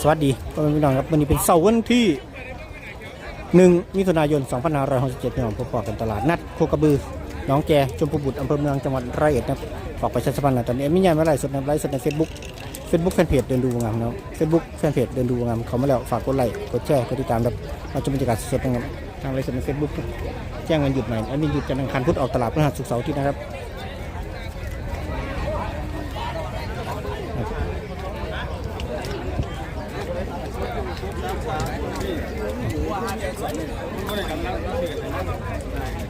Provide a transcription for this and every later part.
สวัสดีพ่อแม่พี่น้องครับวันนี้เป็นเสาร์วันที่หนึ่งมิถุนายน 2567พี่น้องพบกันตลาดนัดโคกระบือน้องแกชมพูบุตรอำเภอเมืองจังหวัดร้อยเอ็ดนะครับฝากประชาสัมพันธ์หน่อยตอนนี้มีงานมาไลฟ์สดนะไลฟ์สดในเฟซบุ๊กเฟซบุ๊กแฟนเพจเดินดูงามเนาะเฟซบุ๊กแฟนเพจเดินดูงามเขามาแล้วฝากกดไลค์กดแชร์กดติดตามครับเราจะบรรยากาศสดๆนะครับทางไลฟ์สดในเฟซบุ๊กแจ้งวันหยุดใหม่อันนี้หยุดจันทร์อังคารพุธออกตลาดพฤหัสศุกร์เสาร์อาทิตย์นะครับ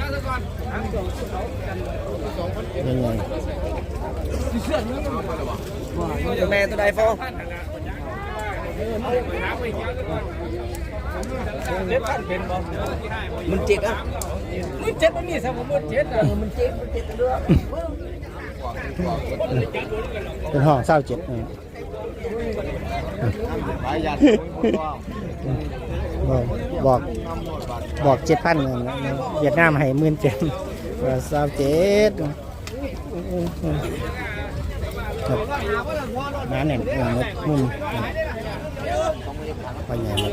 ยวซะก่อนยังไงแม่ตัวใดฟองเล็บพันเป็นบ่มันจิกอะมันเจ็ดมันนี่สมมติเจ็ดอะมันเจ็ดมัน เป็นห้องเศร้าเจ็ดเบอกบอกบอกเจ็ดพันเวียดนามให้หมื่นเจ็ดเศร้าเจ็ดน้าเนี่ยเออมุมไปใหญ่หมด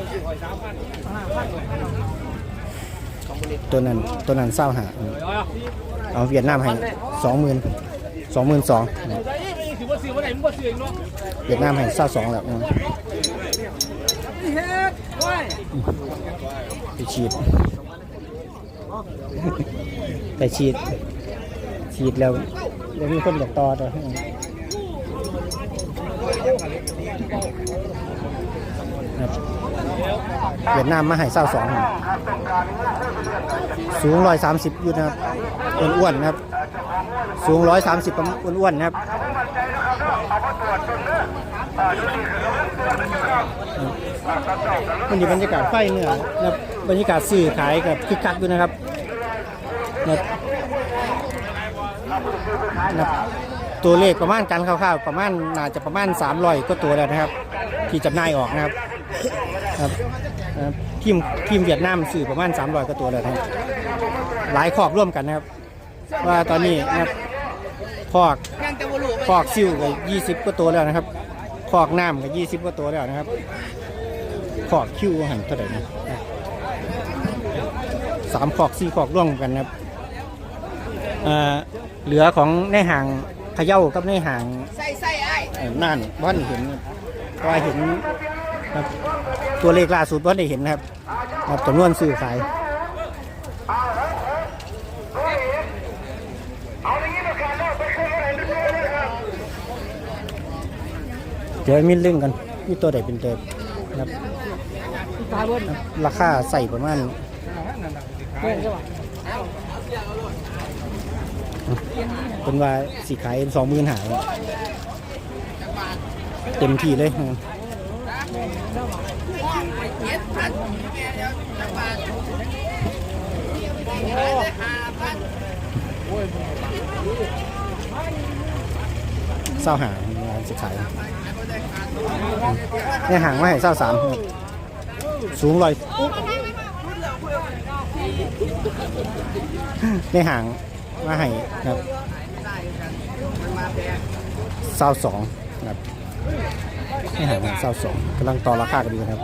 ตัวนั้นตัวนั้นเศร้าหาเอาเวียดนามให้สองหมื่น สองหมื่นสองถือว่าซื้อวันไหนมึงก็ซื้อเองเนาะเวียดนามให้เศร้าสองแล้วอืมเฮ็ดว้ยไปฉีดไปฉีด ฉีดแล้วแล้วมีคนอยากต่อตัวครับเวียดนามมาให้เศร้าสองสูงร้อยสามสิบอยู่นะครับอ้วนๆนะครับ สูงร้อยสามสิบอ้วนๆนะครับมันอยู่บรรยากาศไฟเนื้อนะครับบรรยากาศสื่อขายกับคึกคักด้วยนะครับนะครับนะครับตัวเลขประมาณการคร่าวๆประมาณน่าจะประมาณ300ก็ตัวแล้วนะครับ ที่จำหน่ายออกนะครับครับนะครับทีมทีมเวียดนามสื่อประมาณ300ก็ตัวแล้วนะครับหลายขอบร่วมกันนะครับ ว่าตอนนี้นะครับ พอกพอกซิ่วก็20ก็ตัวแล้วนะครับพอกน้ำก็20ก็ตัวแล้วนะครับขอกคิวหันเท่าไหร่นะสามขอกสี่ขอกร่วมกันนะครับเอ่อเหลือของในห่างเขย่ากับในห่างใส่ใส่ไอ้นั่นบ้านเห็นครับเพราะว่าเห็นครับตัวเลขล่าสุดบ้านได้เห็นนะครับครับจำนวนซื้อขาย เดี๋ยวมีเรื่องกันมีตัวใดเป็นตัวครับราคาใส่ประมาณเป็นว่าสีขายสองหมื่นหาเต็มที่เลยนะครับ เศร้าหางงานสิขายเนี่ยหางไม่ให้เศร้าสามสูงลอยในห่างมาให้ครับเศร้าสองครับในห่างเศร้าสองกำลังต่อราคากันดีครับ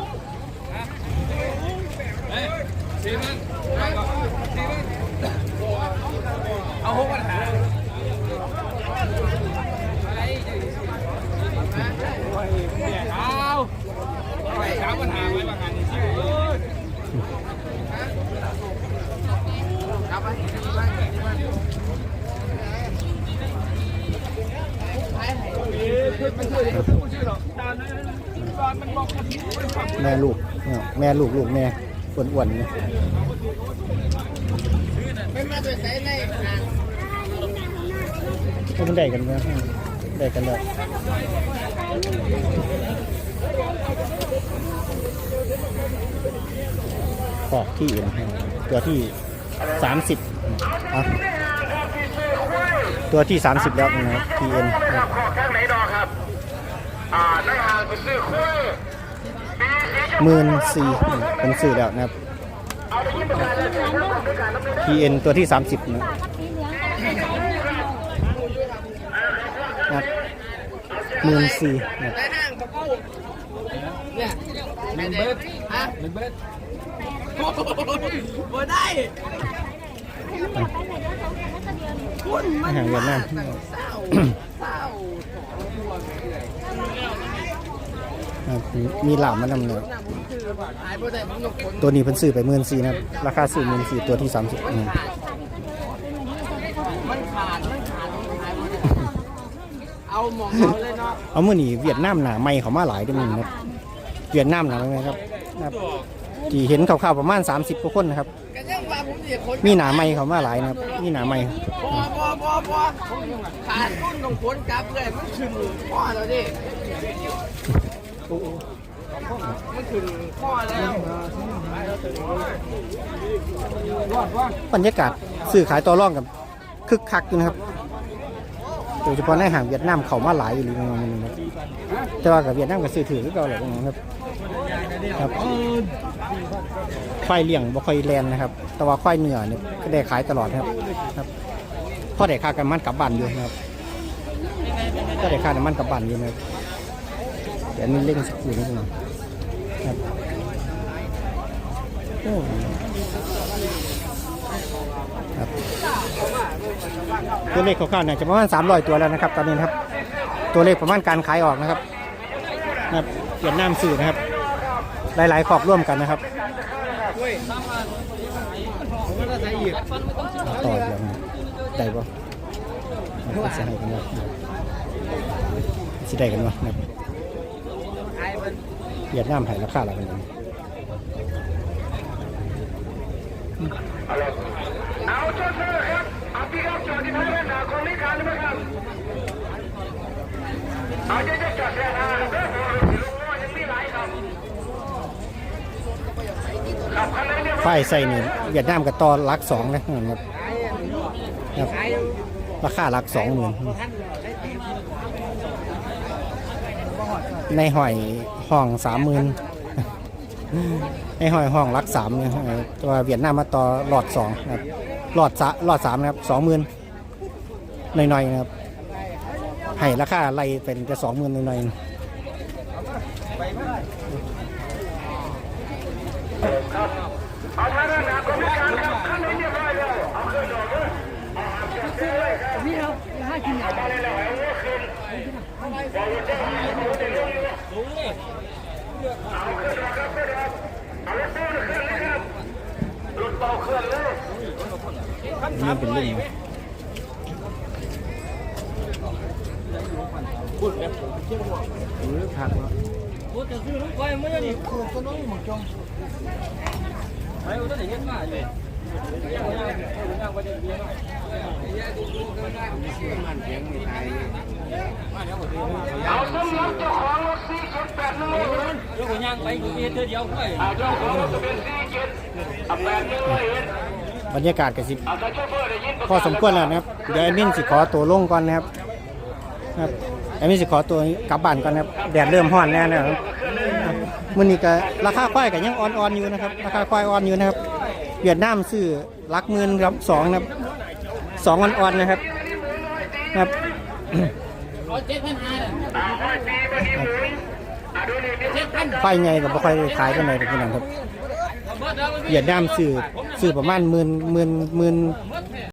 แม่ลูกแม่ลูกลูกแม่อ้วนๆเนี่ยไม่มาตัวใส่ในก็มันได้กันไหมได้กันแล้วขอกที่อื่นตัวที่สามสิบตัวที่สามสิบแล้วนะครับ TN นะครับข้างไหนดอกครับอ่าใน ห่างเป็นซื้อคุ้ยหมื่นสี่เป็นสื่อแล้วนะครับ TN ตัวที่ 30นะนะครับหมื่นสี่นะครับในห้างปะกูเนี่ยหนึ่งเบิร์ดฮะหนึ่งเบิร์ดโอ้โหบ่ได้คุณมันอาหารเวียดนามเศร้าเศร้านะ ครับมีหลามมานำเนยหน้าผมคือหายตัวนี้เป็นสื่อไปหมื่นสี่นะครับราคาสื่อหมื่นสี่ตัวที่30อืมมันขามันขาดมันหายบ่เอาหมองเอาเลยเนาะเอามื่อนี้เวียดนามหนาไม่เขามาหลายเด้วยมึงครับเวียดนามหนาไหมครับครับที่เห็นข่าวๆประมาณ 30กว่าคนนะครับ ก็ยังว่าผมสิคนมีหนาไม่เขามาหลายนะครับ มีหนาไม่พอพอพอพอขาดต้นต้องผลกลับเลยมันขึ้นพ่อแล้วดิมันขึ้นพ่อแล้ว บรรยากาศซื้อขายต่อรองกับคึกคักอยู่นะครับโดยเฉพาะในห่างเวียดนามเขามาหลายอยู่เลยนะครับแต่ว่ากับเวียดนามก็ซื้อถือก็เก่าแหละนะครับครับควายเลี้ยงบ่ค่อยแลนนะครับ แต่ว่าควายเนื้อเนี่ยก็ได้ขายตลอดนะครับครับพ่อได้ค่ากันมันกลับบ้านอยู่นะครับก็ได้ค่าน้ำมันกลับบ้านอยู่นะครับ ดี๋ยวนี้เล่งสักครู่นิดนึงครับโอ้ครับตัวเลขคร่าวๆเนี่ยจะประมาณ300 ตัวแล้วนะครับ ตอนนี้นะครับ ตัวเลขประมาณการขายออกนะครับนะครับเวียดนามสื่อนะครับ หลายๆขอบร่วมกันนะครับต่อเดี๋ยวนะได้ปะมันจะให้กันว่าสิได้กันวะนะครับ เวียดนามให้ราคาอะไรกันเนี่ยเอาโชเฟอร์ครับเอาพี่ครับจอดที่ท้ายแว่นหนาคนนี้ขาดไหมครับเอาเจ๊ๆจอดแค่หน้าครับเด้อผมลุงว่ายังมีหลายครับขับคันไหนเนี่ยฝ้ายใส่นี่เวียดนามกับตอลักสองนะครับครับ ราคาลักสองหมื่น ในหอยห้องสามหมื่นในหอยห้องลักสามเนี่ยตัวเวียดนามมาต่อหลอดสองครับหลอดสะหลอดสามนะครับสองหมื่นหน่อยๆนะครับให้ราคาไล่เป็นแต่สองหมื่นหน่อยๆ น่าเอาท้ายแว่นหนาคนนี้ขาดครับคันไหนเรียบร้อยแล้วเอาขึ้นดอกเด้อนี่เป็นเรื่องนะ เอาสำหรับเจ้าของรถสี่เจ็ดแปดหนึ่งเดี๋ยวผมย่างไปกูเธอเดียวค่อยเอาเจ้าของรถทะเบียนสี่เจ็ดแปดหนึ่งเลยเห็นบรรยากาศกับสิเอาถ้าโชเฟอร์ได้ยินพอสมควรแล้วนะครับ เดี๋ยวแอดมินสิขอตัวลงก่อนนะครับครับแอดมินสิขอตัวกลับบ้านก่อนนะครับ แดดเริ่มร้อนแล้วนะครับครับมื้อนี้ก็ราคาควายก็ยังอ่อนๆอยู่นะครับ ราคาควายอ่อนอยู่นะครับ เวียดนามซื้อหลักหมื่นครับสองนะครับ สองอ่อนๆนะครับ ครับร้อยเจ็ดพันห้าอ่าห้อยปีบดีหมุนอ่าดูนี่มีเจ็ดพันควายไงก็บ่ค่อยได้ขายกันเลยพี่น้องครับเวียดนามซื้อซื้อประมาณหมื่นหมื่นหมื่น